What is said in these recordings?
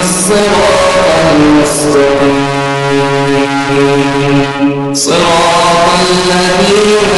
الصراط المستقيم. صراط الذين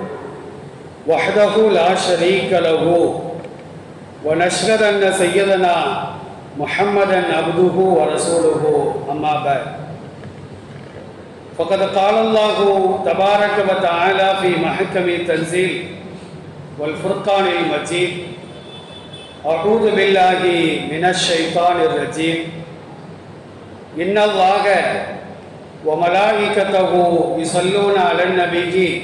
وحده لا شريك له. ونشهد أن سيدنا محمدا عبده ورسوله أما بعد. فقد قال الله تبارك وتعالى في محكم التنزيل والفرقان المجيد أعوذ بالله من الشيطان الرجيم. إن الله وملائكته يصلون على النبي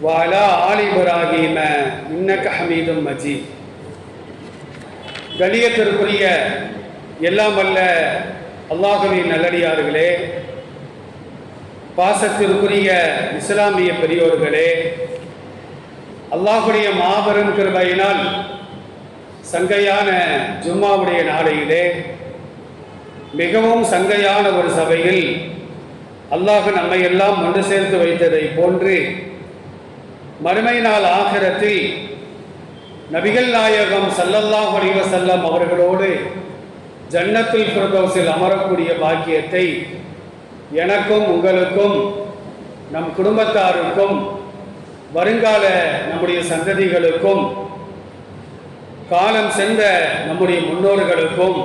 வாலா all இப்ராஹிம இன்னக்க ஹமீதும் மஜீத். கணியத்திற்குரிய எல்லாம் அல்ல அல்லாஹுவின் நல்லடியார்களே பாசத்திற்குரிய இஸ்லாமிய பெரியோர்களே அல்லாஹுடைய மாபெரும் கிருபையினால் சங்கையான ஜும்மாவுடைய நாளையிலே மிகவும் சங்கையான ஒரு சபையில் அல்லாஹு நம்மை எல்லாம் ஒன்று சேர்த்து வைத்ததை போன்று மறுமை நாள் ஆகரத்தில் நபிகள் நாயகம் சல்லல்லாஹ் அலைஹி அவர்களோடு ஜன்னத்தில் ஃபிர்தௌஸில் அமரக்கூடிய பாக்கியத்தை எனக்கும் உங்களுக்கும் நம் குடும்பத்தாருக்கும் வருங்கால நம்முடைய சந்ததிகளுக்கும் காலம் சென்ற நம்முடைய முன்னோர்களுக்கும்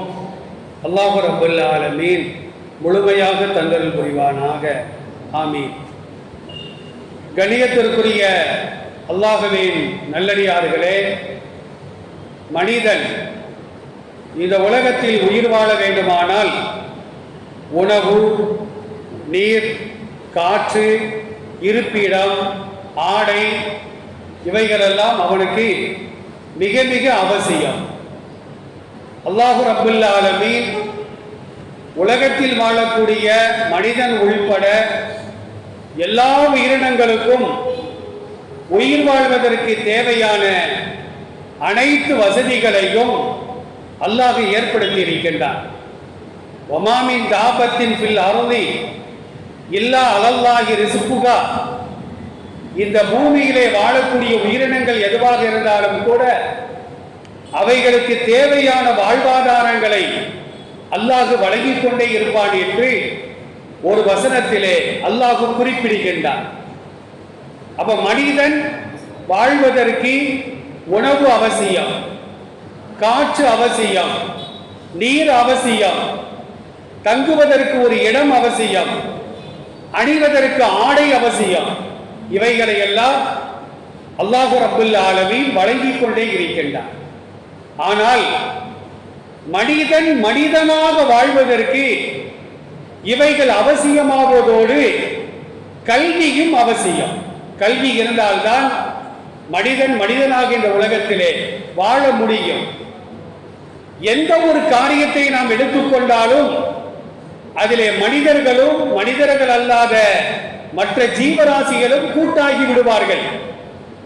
அல்லாஹு ரபுல் ஆலமீன் முழுமையாக தந்தல் புரிவானாக. ஆமீன். கணியத்திற்குரிய அல்லாஹுவின் நல்லடியார்களே மனிதன் இந்த உலகத்தில் உயிர் வாழ வேண்டுமானால் உணவு நீர் காற்று இருப்பிடம் ஆடை இவைகளெல்லாம் அவனுக்கு மிக மிக அவசியம். அல்லாஹு ரபுல் ஆலமீன் உலகத்தில் வாழக்கூடிய மனிதன் உள்பட எல்லா உயிரினங்களுக்கும் உயிர் வாழ்வதற்கு தேவையான அனைத்து வசதிகளையும் அல்லாஹ் ஏற்படுத்தி இருக்கின்றான். ஒமாமின் தாபத்தின் பில் அருளி இல்லா அலல்லாகி ரிசுப்புகா இந்த பூமியிலே வாழக்கூடிய உயிரினங்கள் எதுவாக இருந்தாலும் கூட அவைகளுக்கு தேவையான வாழ்வாதாரங்களை அல்லாஹு வழங்கிக் கொண்டே இருப்பான் என்று ஒரு வசனத்திலே அல்லாஹு குறிப்பிடுகின்றான். அப்ப மனிதன் வாழ்வதற்கு உணவு அவசியம் காற்று அவசியம் நீர் அவசியம் தங்குவதற்கு ஒரு இடம் அவசியம் அணிவதற்கு ஆடை அவசியம் இவைகளை எல்லாம் அல்லாஹு ரபுல் ஆலமீன் வழங்கிக் கொண்டே இருக்கின்றான். ஆனால் மனிதன் மனிதனாக வாழ்வதற்கு இவைகள் அவசியமாவதோடு கல்வியும் அவசியம். கல்வி இருந்தால்தான் மனிதன் மனிதனாக இந்த உலகத்திலே வாழ முடியும். எந்த ஒரு காரியத்தை நாம் எடுத்துக்கொண்டாலும் அதிலே மனிதர்களும் மனிதர்கள் அல்லாத மற்ற ஜீவராசிகளும் கூட்டாகி விடுவார்கள்.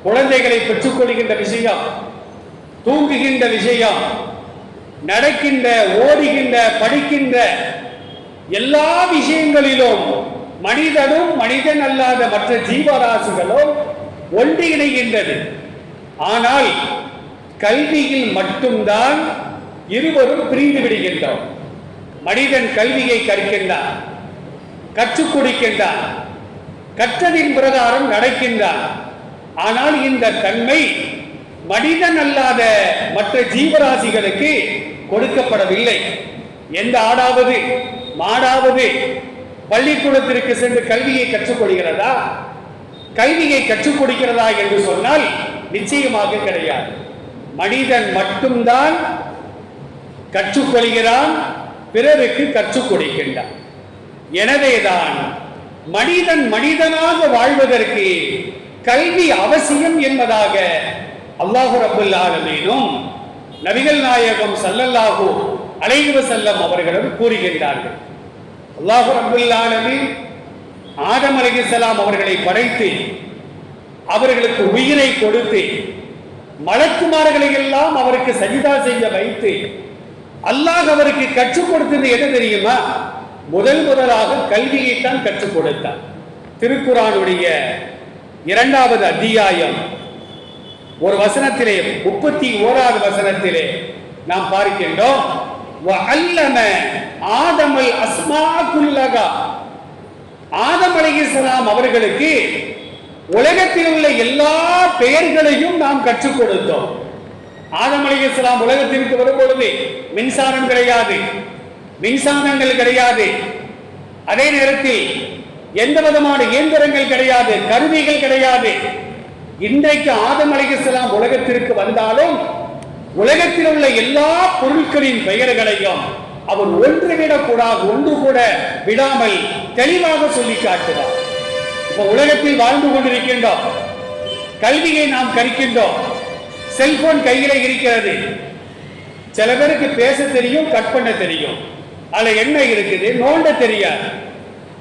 குழந்தைகளை பெற்றுக்கொள்கின்ற விஷயம் தூங்குகின்ற விஷயம் நடக்கின்ற ஓடுகின்ற படிக்கின்ற எல்லா விஷயங்களிலும் மனிதனும் மனிதன் அல்லாத மற்ற ஜீவராசிகளும் ஒன்றிணைகின்றது ஆனால் கல்வியில் மட்டும்தான் இருவரும் பிரிந்து விடுகின்றோம். மனிதன் கல்வியை கற்கின்றான் கற்றுக் கொடுக்கின்றான் கற்றதின் பிரகாரம் நடக்கின்றான். ஆனால் இந்த தன்மை மனிதன் அல்லாத மற்ற ஜீவராசிகளுக்கு கொடுக்கப்படவில்லை. எந்த ஆடாவது மாடாவது பள்ளிக்கூடத்திற்கு சென்று கல்வியை கற்றுக் கொடுக்கிறதா கல்வியை கற்றுக் கொடுக்கிறதா என்று சொன்னால் நிச்சயமாக கிடையாது. மனிதன் மட்டும்தான் கற்றுக்கொள்கிறான் பிறருக்கு கற்றுக் கொடுக்கின்றான் எனவேதான் மனிதன் மனிதனாக வாழ்வதற்கு கல்வி அவசியம் என்பதாக அல்லாஹு ரபுல் ஆலமீனும் நபிகள் நாயகம் சல்லல்லாஹு அலைஹி செல்லம் அவர்களும் கூறுகின்றார்கள். அல்லாஹு ரபுல் ஆதம் அலைஹிஸ்ஸலாம் அவர்களை படைத்து அவர்களுக்கு உயிரை கொடுத்து மலக்குமார்களை எல்லாம் அவருக்கு சஜிதா செய்ய வைத்து அல்லாஹ் அவருக்கு கற்றுக் கொடுத்தது என்ன தெரியுமா? முதல் முதலாக கல்வியைத்தான் கற்றுக் கொடுத்தார். திருக்குறானுடைய இரண்டாவது அத்தியாயம் ஒரு வசனத்திலே முப்பத்தி ஓராவது வசனத்திலே நாம் பார்க்கின்றோம். வஅல்லம ஆதமல் அஸ்மா குல்லகா ஆதம் அலைஹிஸ்ஸலாம் அவர்களுக்கு உலகத்தில் உள்ள எல்லா பெயர்களையும் நாம் கற்றுக் கொடுத்தோம். ஆதம் அலைஹிஸ்ஸலாம் உலகத்திற்கு வரும்பொழுது மின்சாரம் கிடையாது மின்சாரங்கள் கிடையாது. அதே நேரத்தில் எந்த விதமான இயந்திரங்கள் கிடையாது கருவிகள் கிடையாது. இன்றைக்கு ஆதம் அலைஹிஸ்ஸலாம் உலகத்திற்கு வந்தாலும் உலகத்தில் உள்ள எல்லா பொருட்களின் பெயர்களையும் அவர் ஒன்று விடக்கூடாது ஒன்று கூட விடாமல் தெளிவாக சொல்லி காட்டுவார் இப்ப உலகத்தில் வாழ்ந்து கொண்டிருக்கின்றோம். கல்வியை நாம் கற்கின்றோம். செல்போன் கையில இருக்கிறது. சில பேருக்கு பேச தெரியும் கட் பண்ண தெரியும். அதுல என்ன இருக்குது? நோண்ட தெரியாது.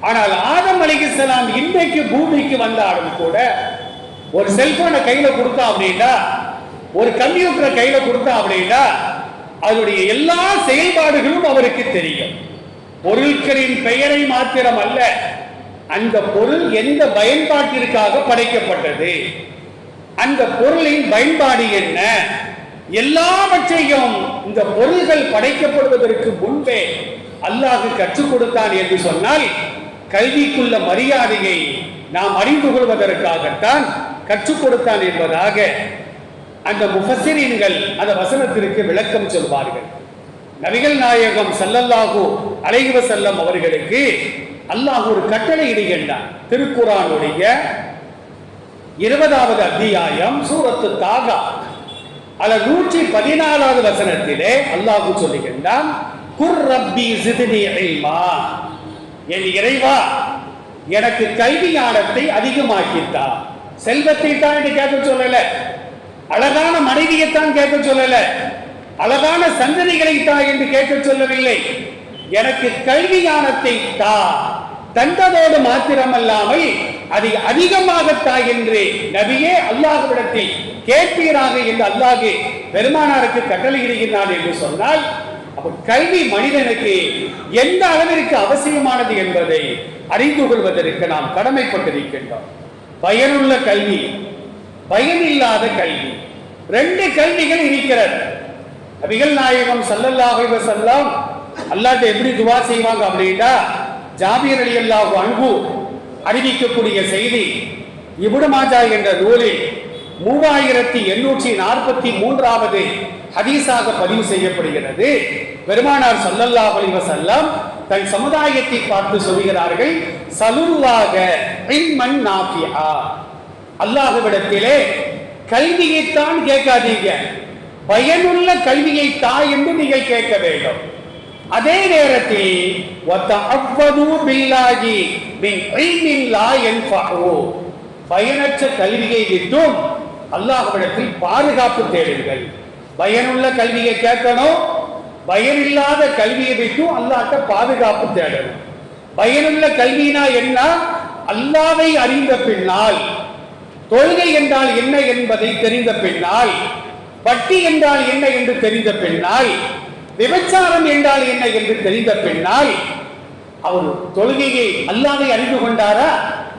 ஆனால் ஆதம் அலிகலாம் இன்றைக்கு பூமிக்கு வந்தாலும் கூட ஒரு செல்போனை கையில கொடுத்தா அப்படின்னா ஒரு கம்ப்யூட்டரை கையில கொடுத்தா அப்படின்னா அதனுடைய எல்லா செயல்பாடுகளும் அவருக்கு தெரியும். பொருட்களின் பெயரை மாத்திரம் அல்ல அந்த பொருள் எந்த பயன்பாட்டிற்காக படைக்கப்பட்டது? அந்த பொருளின் பயன்பாடு என்ன? எல்லாவற்றையும் இந்த பொருள்கள் படைக்கப்படுவதற்கு முன்பே அல்லாஹ் கற்றுக் கொடுத்தான் என்று சொன்னால் கல்விக்குள்ள மரியாதையை நாம் அறிந்து கொள்வதற்காகத்தான் கற்றுக் கொடுத்தான் என்பதாக அந்த முஃபசிரீன்கள் அந்த வசனத்திற்கு விளக்கம் சொல்வார்கள். நபிகள் நாயகம் சல்லல்லாஹு அலைஹி செல்லம் அவர்களுக்கு அல்லாஹ் ஒரு கட்டளை இடுகின்றான். திருக்குறானுடைய இருபதாவது அத்தியாயம் சூரத்து தாகா. அல்ல நூற்றி பதினாலாவது வசனத்திலே அல்லாஹு சொல்லுகின்றான் குர் ரப்பி சிதினி இல்மா. என் இறைவா எனக்கு கல்வி ஞானத்தை அதிகமாக்கித்தான் செல்வத்தை தான் என்று கேட்க சொல்லல. அழகான மனைவியைத்தான் கேட்க சொல்லல. அழகான சந்ததிகளை தா என்று கேட்க சொல்லவில்லை. எனக்கு கல்வி ஞானத்தை தா தந்ததோடு மாத்திரமல்லாமல் அதை அதிகமாக தா என்று நபியே அல்லாஹ்விடத்தில் கேட்பீராக என்று அல்லாஹ் பெருமானாருக்கு கட்டளையிடுகிறான் என்று சொன்னால் அப்ப கல்வி மனிதனுக்கு எந்த அளவிற்கு அவசியமானது என்பதை அறிந்து கொள்வதற்கு நாம் கடமைப்பட்டிருக்கின்றோம். பயனுள்ள கல்வி பயனில்லாத கல்வி. ரெண்டு கல்விகள் இருக்கிறது. நபிகள் நாயகம் ஸல்லல்லாஹு செல்லாம் அல்லாட்ட எப்படி துவா செய்வாங்க அப்படின்னா அலி அல்லாஹ் அன்பு அறிவிக்கக்கூடிய செய்தி இப்னு மாஜா என்ற நூலில் மூவாயிரத்தி எண்ணூற்றி நாற்பத்தி மூன்றாவது ஹதீஸாக பதிவு செய்யப்படுகிறது. பெருமானார் சல்லல்லா அலைஹி தன் சமுதாயத்தை பார்த்து சொல்கிறார்கள் சலுல்லாக இல்மன் அல்லாஹுவிடத்திலே கல்வியைத்தான் கேட்காதீங்க. பயனுள்ள கல்வியை தா என்று நீங்கள் கேட்க வேண்டும். அதே நேரத்தில் லா பயனற்ற கல்வியை விட்டும் அல்லாஹ்விடத்தில் பாதுகாப்பு தேடுங்கள். பயனுள்ள கல்வியை கேட்கணும். பயனில்லாத கல்வியை விட்டும் அல்லாட்ட பாதுகாப்பு தேடணும். பயனுள்ள கல்வினா என்ன? அல்லாவை அறிந்த பின்னால் தொழுகை என்றால் என்ன என்பதை தெரிந்த பின்னால் வட்டி என்றால் என்ன என்று தெரிந்த பின்னால் விபச்சாரம் என்றால் என்ன என்று தெரிந்த பின்னால் அவர் தொழுகையை அல்லாதை அறிந்து கொண்டாரா?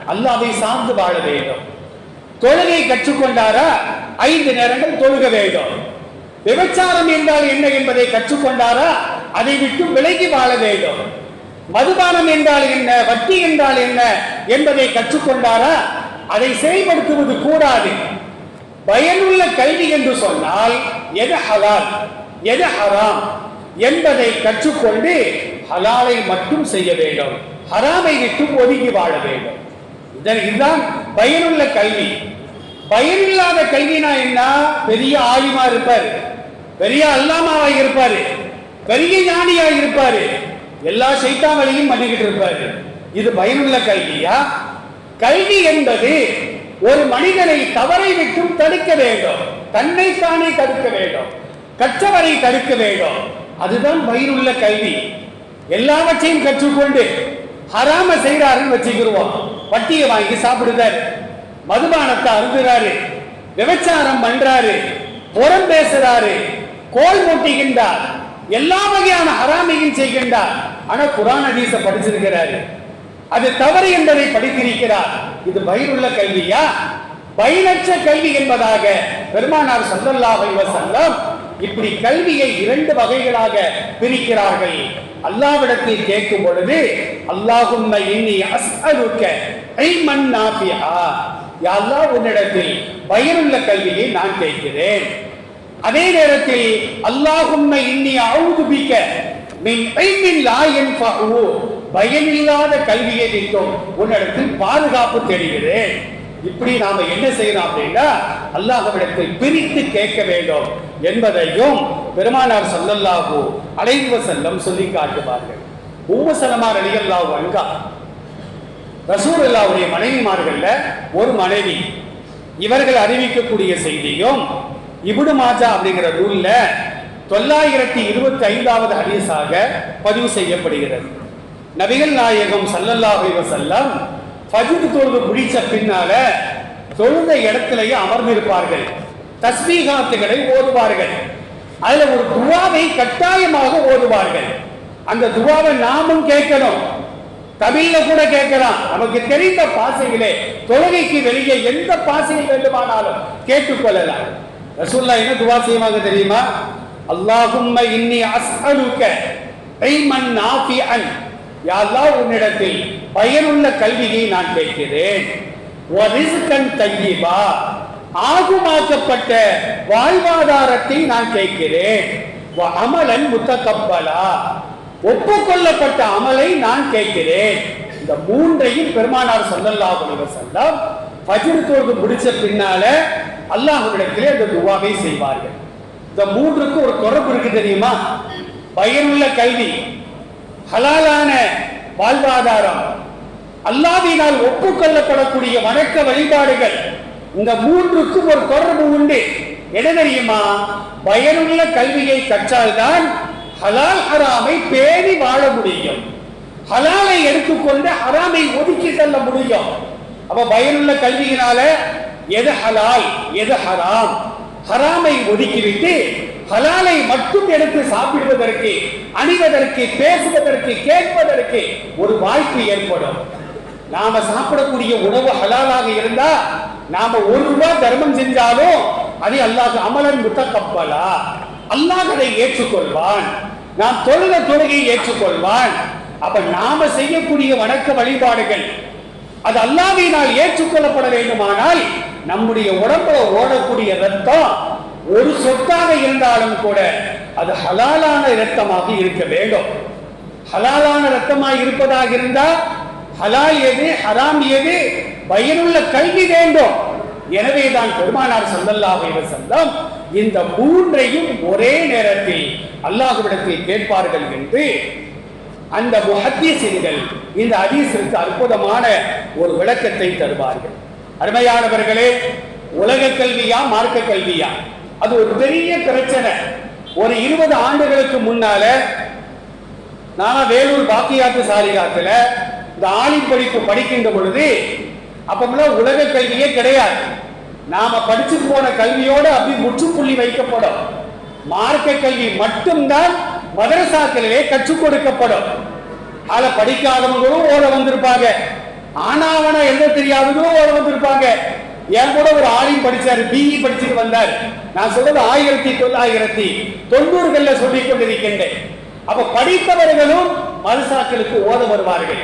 அல்லாதை சார்ந்து வாழ வேண்டும். தொழுகை கற்றுக்கொண்டாரா? ஐந்து நேரங்கள் தொழுக வேண்டும். விபச்சாரம் என்றால் என்ன என்பதை கற்றுக்கொண்டாரா? அதை விட்டு விலகி வாழ வேண்டும். மதுபானம் என்றால் என்ன? வட்டி என்றால் என்ன என்பதை கற்றுக்கொண்டாரா? அதை செயல்படுத்துவது கூடாது. பயனுள்ள கல்வி என்று சொன்னால் எது ஹலால் எது ஹராம் என்பதை கற்றுக்கொண்டு ஹலாலை மட்டும் செய்ய வேண்டும். ஹராமை விட்டு ஒதுங்கி வாழ வேண்டும். இதன் இதுதான் பயனுள்ள கல்வி. பயனில்லாத கல்வினா என்ன? பெரிய ஆலிமா இருப்பார். பெரிய அல்லாமாவா இருப்பாரு. பெரிய ஞானியா இருப்பாரு. எல்லா சைத்தான் பண்ணிக்கிட்டு இருப்பாரு. இது பயனுள்ள கல்வியா? கல்வி என்பது ஒரு மனிதனை தவறை விட்டும் தடுக்க வேண்டும். தன்னை தானே தடுக்க வேண்டும். கற்றவரை தடுக்க வேண்டும். அதுதான் வயிறுள்ள கல்வி. எல்லாவற்றையும் கற்றுக்கொண்டு ஹராம செய்கிறாருன்னு வச்சுக்கிருவோம். வட்டியை வாங்கி சாப்பிடுதார். மதுபானத்தை அருந்துறாரு. விபச்சாரம் பண்றாரு. புறம் பேசுறாரு. கோல் மூட்டுகின்றார். எல்லா வகையான ஹராமையும் செய்கின்றார். ஆனா குரான் ஹதீஸ படிச்சிருக்கிறாரு. அது தவறு என்பதை படித்திருக்கிறார். இது பயிருள்ள கல்வியா? பயனற்ற கல்வி என்பதாக பெருமானார் ஸல்லல்லாஹு அலைஹி இப்படி கல்வியை இரண்டு வகைகளாக பிரிக்கிறார்கள். அல்லாவிடத்தில் கேட்கும் பொழுது அல்லாஹும்ம இன்னி அஸ்அலுக்க இல்மன் நாஃபிஆ யா உன்னிடத்தில் பயனுள்ள கல்வியை நான் கேட்கிறேன். அதே நேரத்தில் அல்லாஹும்ம இன்னி அவுதுபிக்க மின் இல்மின் லா யன்ஃபஉ பயனில்லாத கல்வியை விட்டும் உன்னிடத்தில் பாதுகாப்பு தேடுகிறேன் இப்படி நாம என்ன செய்யணும் அப்படின்னா அல்லாஹவிடத்தில் பிரித்து கேட்க வேண்டும் என்பதையும் பெருமானார் ஸல்லல்லாஹு அலைவ செல்லம் சொல்லி காட்டுவார்கள். உம்மு சலமா அங்கா ரசூர் அல்லாவுடைய மனைவிமார்கள்ல ஒரு மனைவி இவர்கள் அறிவிக்கக்கூடிய செய்தியும் இபுடு மாஜா அப்படிங்கிற நூல்ல தொள்ளாயிரத்தி இருபத்தி ஐந்தாவது ஹதீஸாக பதிவு செய்யப்படுகிறது. நபிகள் நாயகம் ஸல்லல்லாஹு அலைஹி வஸல்லம் தொழுது முடிச்ச பின்னால தொழுத இடத்திலேயே அமர்ந்திருப்பார்கள். தஸ்மீகாத்துகளை ஓதுவார்கள். அதுல ஒரு துவாவை கட்டாயமாக ஓதுவார்கள். அந்த துவாவை நாமும் கேட்கணும். தமிழ்ல கூட கேட்கலாம். நமக்கு தெரிந்த பாசைகளே தொழுகைக்கு வெளியே எந்த பாசையை வேண்டுமானாலும் கேட்டுக்கொள்ளலாம். ரசூல்லா என்ன துவா செய்வாங்க தெரியுமா? அல்லாஹும்ம இன்னி அஸ்அலுக்க இல்மன் நாஃபிஅன் யா உன்னிடத்தில் பயனுள்ள கல்வியை நான் கேட்கிறேன். வ ஆகுமாக்கப்பட்ட வாழ்வாதாரத்தை நான் கேட்கிறேன். அமலன் முத்தக்கப்பலா ஒப்புக்கொள்ளப்பட்ட அமலை நான் கேட்கிறேன். இந்த மூன்றையும் பெருமானார் சொல்லல்லா அலைஹி வஸல்லம் ஃபஜ்ர் முடிச்ச பின்னால அல்லாஹ்விடத்திலே அந்த துவாவை செய்வார்கள். இந்த மூன்றுக்கு ஒரு தொடர்பு இருக்கு தெரியுமா? பயனுள்ள கல்வி. ஹலாலான வாழ்வாதாரம். அல்லாவினால் ஒப்புக்கொள்ளப்படக்கூடிய வணக்க வழிபாடுகள். இந்த மூன்றுக்கும் ஒரு தொடர்பு உண்டு. என்ன தெரியுமா? பயனுள்ள கல்வியை கற்றால்தான் ஹலால் ஹராமை பேணி வாழ முடியும். ஹலாலை எடுத்துக்கொண்டு ஹராமை ஒதுக்கி செல்ல முடியும். அப்ப பயனுள்ள கல்வியினால எது ஹலால் எது ஹராம்? ஹராமை ஒதுக்கிவிட்டு ஹலாலை மட்டும் எடுத்து சாப்பிடுவதற்கு அணிவதற்கு பேசுவதற்கு கேட்பதற்கு ஒரு வாய்ப்பு ஏற்படும். நாம சாப்பிடக்கூடிய உணவு ஹலாலாக இருந்தா நாம ஒரு ரூபாய் தர்மம் செஞ்சாலும் அது அல்லாஹ் அமலன் முத்தக்கப்பலா அல்லாஹ் அதை ஏற்றுக்கொள்வான். நாம் தொழுத தொழுகையை ஏற்றுக்கொள்வான். அப்ப நாம செய்யக்கூடிய வணக்க வழிபாடுகள் அது அல்லாவினால் ஏற்றுக்கொள்ளப்பட வேண்டுமானால் நம்முடைய உடம்புல ஓடக்கூடிய ரத்தம் ஒரு சொத்தாக இருந்தாலும் கூட அது ஹலாலான இரத்தமாக இருக்க வேண்டும். ஹலாலான ரத்தமாக இருப்பதாக இருந்தால் ஹலால் எது ஹராம் எது பயனுள்ள கல்வி வேண்டும். எனவே தான் பெருமானார் ஸல்லல்லாஹு அலைஹி இந்த மூன்றையும் ஒரே நேரத்தில் அல்லாஹுவிடத்தில் கேட்பார்கள் என்று அந்த முஹத்தீசின்கள் இந்த ஹதீஸிற்கு அற்புதமான ஒரு விளக்கத்தை தருவார்கள். அருமையானவர்களே உலக கல்வியா மார்க்க கல்வியா? அது ஒரு பெரிய பிரச்சனை. ஒரு இருபது ஆண்டுகளுக்கு முன்னால நானா வேலூர் பாக்கியாத்து சாரிகாத்துல இந்த ஆலிம் படிப்பு படிக்கின்ற பொழுது அப்பமெல்லாம் உலக கல்வியே கிடையாது. நாம படிச்சு போன கல்வியோடு அப்படி முற்றுப்புள்ளி வைக்கப்படும். மார்க்க கல்வி மட்டும்தான் மதரசாக்களிலே கற்றுக் கொடுக்கப்படும். அதை படிக்காதவங்களும் ஓட வந்திருப்பாங்க. ஆனாவன எழுத தெரியாதவங்களும் ஓட வந்திருப்பாங்க. என் கூட ஒரு ஆலிம் படிச்சாரு பிஇ படிச்சுட்டு வந்தார். நான் சொல்றது ஆயிரத்தி தொள்ளாயிரத்தி தொண்ணூறுகள்ல சொல்லிக் கொண்டிருக்கின்றேன். அப்ப படித்தவர்களும் மதுசாக்களுக்கு ஓத வருவார்கள்.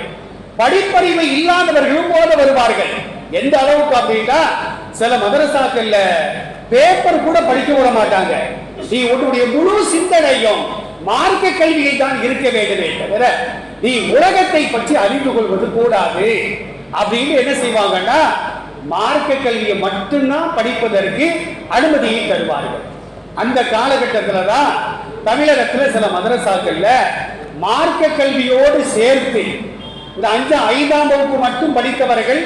படிப்பறிவு இல்லாதவர்களும் ஓத வருவார்கள். எந்த அளவுக்கு அப்படின்னா சில மதரசாக்கள்ல பேப்பர் கூட படிக்க விட மாட்டாங்க. நீ உன்னுடைய முழு சிந்தனையும் மார்க்க கல்வியை தான் இருக்க வேண்டுமே தவிர நீ உலகத்தை பற்றி அறிந்து கொள்வது கூடாது. அப்படின்னு என்ன செய்வாங்கன்னா மார்க்க கல்வியை மட்டும்தான் படிப்பதற்கு அனுமதியை தருவார்கள். அந்த காலகட்டத்தில் தான் தமிழகத்தில் சில மதரசாக்கள்ல மார்க்க கல்வியோடு சேர்த்து இந்த அஞ்சு ஐந்தாம் வகுப்பு மட்டும் படித்தவர்கள்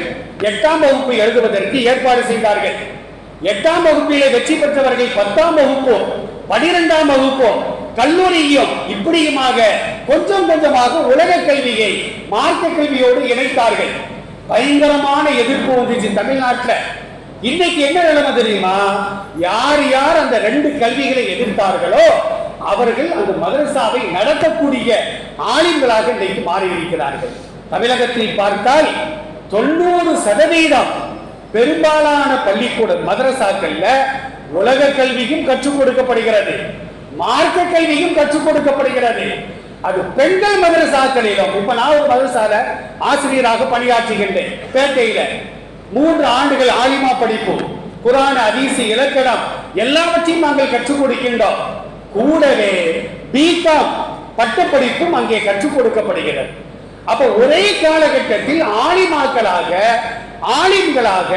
எட்டாம் வகுப்பு எழுதுவதற்கு ஏற்பாடு செய்தார்கள். எட்டாம் வகுப்பிலே வெற்றி பெற்றவர்கள் பத்தாம் வகுப்போ பனிரெண்டாம் வகுப்போ கல்லூரியும் இப்படியுமாக கொஞ்சம் கொஞ்சமாக உலக கல்வியை மார்க்க கல்வியோடு இணைத்தார்கள். பயங்கரமான எதிர்ப்பு வந்துச்சு தமிழ்நாட்டில். இன்னைக்கு என்ன நிலைமை தெரியுமா? யார் யார் அந்த ரெண்டு கல்விகளை எதிர்த்தார்களோ அவர்கள் அந்த மதரசாவை நடத்தக்கூடிய ஆலிம்களாக இன்றைக்கு மாறி இருக்கிறார்கள் தமிழகத்தில் பார்த்தால் தொண்ணூறு சதவீதம் பெரும்பாலான பள்ளிக்கூடம் மதரசாக்கள்ல உலக கல்வியும் கற்றுக் கொடுக்கப்படுகிறது. மார்க்க கல்வியும் கற்றுக் கொடுக்கப்படுகிறது. அது பெண்கள் மதரசாக்களிலும் இப்ப நான் ஒரு மதரசால ஆசிரியராக பணியாற்றுகின்றேன் பேட்டையில. மூன்று ஆண்டுகள் ஆலிமா படிப்பு குரான் அதிசி இலக்கணம் எல்லாவற்றையும் நாங்கள் கற்றுக் கொடுக்கின்றோம். கூடவே பிகாம் பட்டப்படிப்பும் அங்கே கற்றுக் கொடுக்கப்படுகிறது. அப்ப ஒரே காலகட்டத்தில் ஆலிமாக்களாக ஆலிம்களாக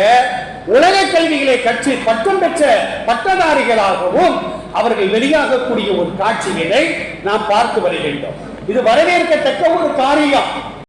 உலக கல்விகளை கற்று பட்டம் பெற்ற பட்டதாரிகளாகவும் அவர்கள் வெளியாகக்கூடிய ஒரு காட்சிகளை நாம் பார்த்து வருகின்றோம். இது வரவேற்கத்தக்க ஒரு காரியம்.